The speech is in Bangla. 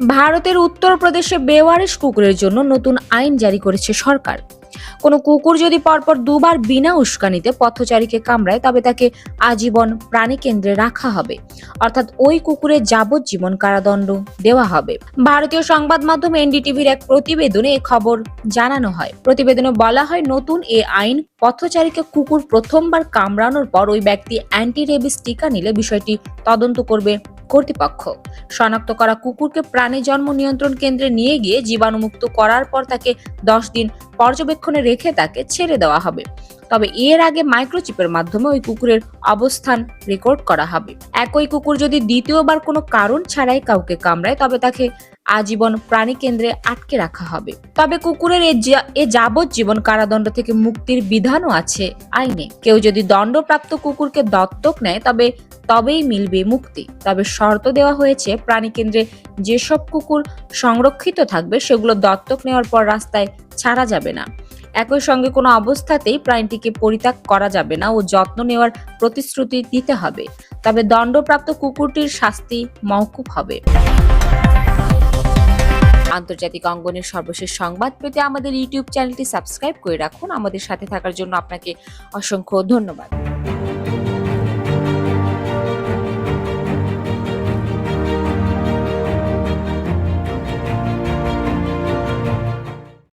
ভারতের উত্তরপ্রদেশে বেওয়ারিশ কুকুরের জন্য নতুন আইন জারি করেছে সরকার। কোনো কুকুর যদি পরপর দুবার বিনা উস্কানিতে পথচারীকে কামড়ায়, তবে তাকে আজীবন প্রাণী কেন্দ্রে রাখা হবে। অর্থাৎ ওই কুকুরের যাবজ্জীবন কারাদণ্ড দেওয়া হবে। ভারতীয় সংবাদ মাধ্যম এনডিটিভির এক প্রতিবেদনে এ খবর জানানো হয়। প্রতিবেদনে বলা হয়, নতুন এ আইন পথচারীকে কুকুর প্রথমবার কামড়ানোর পর ওই ব্যক্তি অ্যান্টি রেবিস টিকা নিলে বিষয়টি তদন্ত করবে কর্তৃপক্ষ। শনাক্ত করা কুকুরকে প্রাণী জন্ম নিয়ন্ত্রণ কেন্দ্রে নিয়ে গিয়ে জীবাণুমুক্ত করার পর তাকে দশ দিন পর্যবেক্ষণে রেখে তাকে ছেড়ে দেওয়া হবে। তবে এর আগে মাইক্রোচিপের মাধ্যমে ওই কুকুরের অবস্থান রেকর্ড করা হবে। একই কুকুর যদি দ্বিতীয়বার কোনো কারণ ছাড়াই কাউকে কামড়ায়, তবে তাকে আজীবন প্রাণী কেন্দ্রে আটকে রাখা হবে। তবে কুকুরের এ যাবজ্জীবন কারাদণ্ড থেকে মুক্তির বিধানও আছে আইনে। কেউ যদি দণ্ডপ্রাপ্ত কুকুরকে দত্তক নেয়, তবে তবেই মিলবে মুক্তি। তবে শর্ত দেওয়া হয়েছে প্রাণী কেন্দ্রে যেসব কুকুর সংরক্ষিত থাকবে, সেগুলো দত্তক নেওয়ার পর রাস্তায় ছাড়া যাবে না। একই সঙ্গে কোনো অবস্থাতেই প্রাণীটিকে পরিত্যাগ করা যাবে না ও যত্ন নেওয়ার প্রতিশ্রুতি দিতে হবে। তবে দণ্ডপ্রাপ্ত কুকুরটির শাস্তি মওকুফ হবে। আন্তর্জাতিক অঙ্গনের সর্বশেষ সংবাদ পেতে আমাদের ইউটিউব চ্যানেলটি সাবস্ক্রাইব করে রাখুন। আমাদের সাথে থাকার জন্য আপনাকে অসংখ্য ধন্যবাদ।